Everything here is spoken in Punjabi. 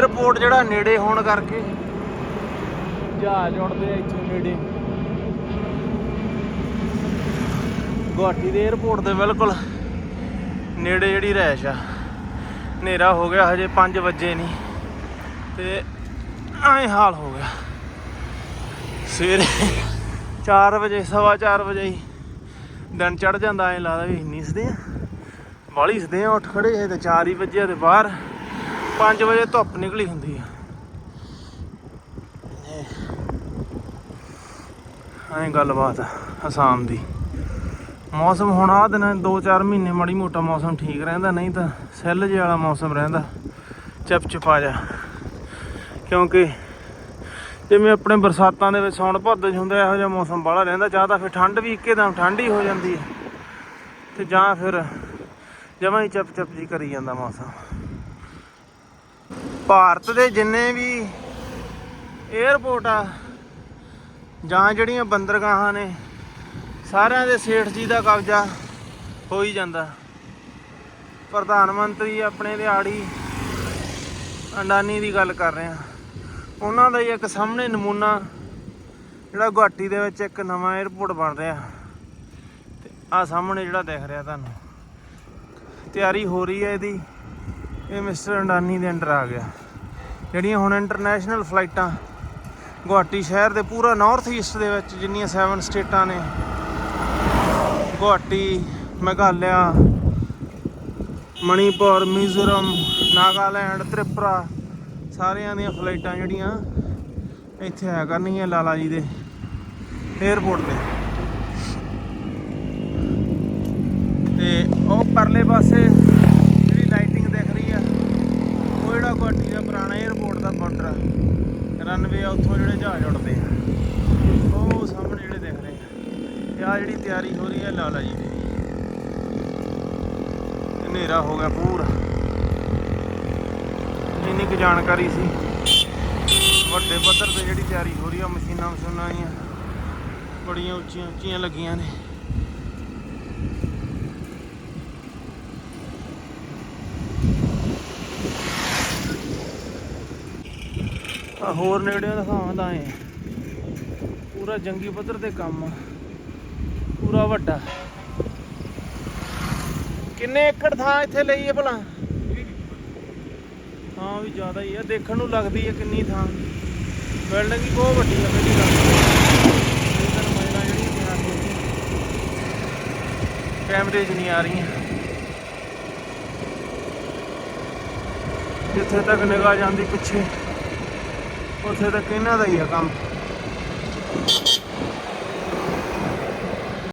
ਏਅਰਪੋਰਟ ਜਿਹੜਾ ਨੇੜੇ ਹੋਣ ਕਰਕੇ। ਜਹਾਜ਼ ਉੱਡਦੇ ਆ ਇੱਥੋਂ ਨੇੜੇ। ਗੁਹਾਟੀ ਦੇ ਏਅਰਪੋਰਟ ਦੇ ਬਿਲਕੁਲ ਨੇੜੇ ਜਿਹੜੀ ਰਹਿਸ਼ ਆ। ਹਨੇਰਾ ਹੋ ਗਿਆ ਹਜੇ 5 ਵਜੇ ਨਹੀਂ ਤੇ ਐ ਹਾਲ ਹੋ ਗਿਆ। ਸਵੇਰੇ 4 ਵਜੇ ਸਵਾ 4 ਵਜੇ ਹੀ ਦਿਨ ਚੜ ਜਾਂਦਾ ਐ ਲੱਗਦਾ ਵੀ ਇੰਨੀ ਸਦੇ ਆ। ਬਾਲੀ ਸਦੇ ਆ ਉੱਠ ਖੜੇ ਤੇ 4 ਹੀ ਵਜੇ ਤੇ ਬਾਹਰ। 5 ਵਜੇ ਧੁੱਪ ਨਿਕਲੀ ਹੁੰਦੀ ਆ। ਐਂ ਗੱਲਬਾਤ ਆ, ਅਸਾਮ ਦੀ। ਮੌਸਮ ਹੁਣ ਆ ਦਿਨ 2-4 ਮਹੀਨੇ ਮਾੜੀ ਮੋਟਾ ਮੌਸਮ ਠੀਕ ਰਹਿੰਦਾ, ਨਹੀਂ ਤਾਂ ਸੈੱਲ ਜਿਹਾ ਵਾਲਾ ਮੌਸਮ ਰਹਿੰਦਾ, ਚਪਚਪਾ ਜਾ ਕਿਉਂਕਿ ਜਿਵੇਂ ਆਪਣੇ ਬਰਸਾਤਾਂ ਦੇ ਵਿੱਚ ਸੌਣ ਭਾਦੋ 'ਚ ਹੁੰਦਾ, ਇਹੋ ਜਿਹਾ ਮੌਸਮ ਬਾਹਲਾ ਰਹਿੰਦਾ, ਜਾਂ ਤਾਂ ਫਿਰ ਠੰਡ ਵੀ ਇੱਕੇਦਮ ਠੰਡ ਹੀ ਹੋ ਜਾਂਦੀ ਹੈ ਤੇ ਜਾਂ ਫਿਰ ਜਮਾਂ ਹੀ ਚਪ ਚਪ ਜੀ ਕਰੀ ਜਾਂਦਾ ਮੌਸਮ। ਭਾਰਤ ਦੇ ਜਿੰਨੇ ਵੀ 에ਅਰਪੋਰਟ ਆ, ਜਾਂ ਜਿਹੜੀਆਂ ਬੰਦਰਗਾਹਾਂ ਨੇ, ਸਾਰਿਆਂ ਦੇ ਸੇਠ ਜੀ ਦਾ ਕਬਜ਼ਾ ਹੋ ਹੀ ਜਾਂਦਾ। ਪ੍ਰਧਾਨ ਮੰਤਰੀ ਆਪਣੇ ਦਿਹਾੜੀ ਅੰਡਾਨੀ ਦੀ ਗੱਲ ਕਰ ਰਹੇ ਆ ਉਹਨਾਂ ਦਾ ਹੀ ਇੱਕ ਸਾਹਮਣੇ ਨਮੂਨਾ, ਜਿਹੜਾ ਗੁਹਾਟੀ ਦੇ ਵਿੱਚ ਇੱਕ ਨਵਾਂ 에ਅਰਪੋਰਟ ਬਣ ਰਿਹਾ। ਤੇ ਆ ਸਾਹਮਣੇ ਜਿਹੜਾ ਦਿਖ ਰਿਹਾ ਤੁਹਾਨੂੰ। ਤਿਆਰੀ ਹੋ ਰਹੀ ਹੈ ਇਹਦੀ। ਇਹ ਮਿਸਟਰ ਅੰਡਾਨੀ ਦੇ ਅੰਡਰ ਆ ਗਿਆ। ਜਿਹੜੀਆਂ ਹੁਣ ਇੰਟਰਨੈਸ਼ਨਲ ਫਲਾਈਟਾਂ ਗੁਹਾਟੀ ਸ਼ਹਿਰ ਦੇ ਪੂਰਾ ਨਾਰਥ ਈਸਟ ਦੇ ਵਿੱਚ ਜਿੰਨੀਆਂ 7 ਸਟੇਟਾਂ ਨੇ, ਗੁਹਾਟੀ, ਮੇਘਾਲਿਆ, ਮਣੀਪੁਰ, ਮਿਜ਼ੋਰਮ, ਨਾਗਾਲੈਂਡ, ਤ੍ਰਿਪੁਰਾ, ਸਾਰਿਆਂ ਦੀਆਂ ਫਲਾਈਟਾਂ ਜਿਹੜੀਆਂ ਇੱਥੇ ਆਇਆ ਕਰਨਗੀਆਂ ਲਾਲਾ ਜੀ ਦੇ 에ਅਰਪੋਰਟ ਤੇ। ਤੇ ਉਹ ਪਰਲੇ ਪਾਸੇ 94 ਆ, ਉੱਥੋਂ ਜਿਹੜੇ ਜਹਾਜ਼ ਉੱਡਦੇ ਆ। ਉਹ ਸਾਹਮਣੇ ਜਿਹੜੇ ਦਿਖ ਰਹੇ ਆ। ਤੇ ਆ ਜਿਹੜੀ ਤਿਆਰੀ ਹੋ ਰਹੀ ਹੈ ਲਾਲਾ ਜੀ। ਹਨੇਰਾ ਹੋ ਗਿਆ ਪੂਰਾ। ਜਿੰਨੀ ਕੁ ਜਾਣਕਾਰੀ ਸੀ। ਵੱਡੇ ਪੱਧਰ ਤੇ ਜਿਹੜੀ ਤਿਆਰੀ ਹੋ ਰਹੀ ਆ ਮਸ਼ੀਨਾਂ ਮਸ਼ੀਨਾਂ ਆਈਆਂ। ਬੜੀਆਂ ਉੱਚੀਆਂ ਉੱਚੀਆਂ ਲੱਗੀਆਂ ਨੇ। ਹੋਰ ਨੇੜਿਓਂ ਦਿਖਾਵਾਂ ਤਾਂ ਐ। ਪੂਰਾ ਜੰਗੀ ਪੱਧਰ ਤੇ ਕੰਮ ਆ। ਪੂਰਾ ਵੱਡਾ। ਕਿੰਨੇ ਏਕੜ ਥਾਂ ਇੱਥੇ ਲਈ ਹੈ ਭਲਾ? ਹਾਂ ਵੀ ਜ਼ਿਆਦਾ ਹੀ ਆ। ਦੇਖਣ ਨੂੰ ਲੱਗਦੀ ਹੈ ਕਿੰਨੀ ਥਾਂ। ਬਿਲਡਿੰਗ ਹੀ ਬਹੁਤ ਵੱਡੀ ਆ ਪਹਿਲੀ ਗੱਲ ਕੈਮਰੇ 'ਚ ਨਹੀਂ ਆ ਰਹੀਆਂ। ਜਿੱਥੇ ਤੱਕ ਨਿਗਾਹ ਜਾਂਦੀ ਪਿੱਛੇ। ਉੱਥੇ ਤੱਕ ਇਹਨਾਂ ਦਾ ਹੀ ਆ ਕੰਮ।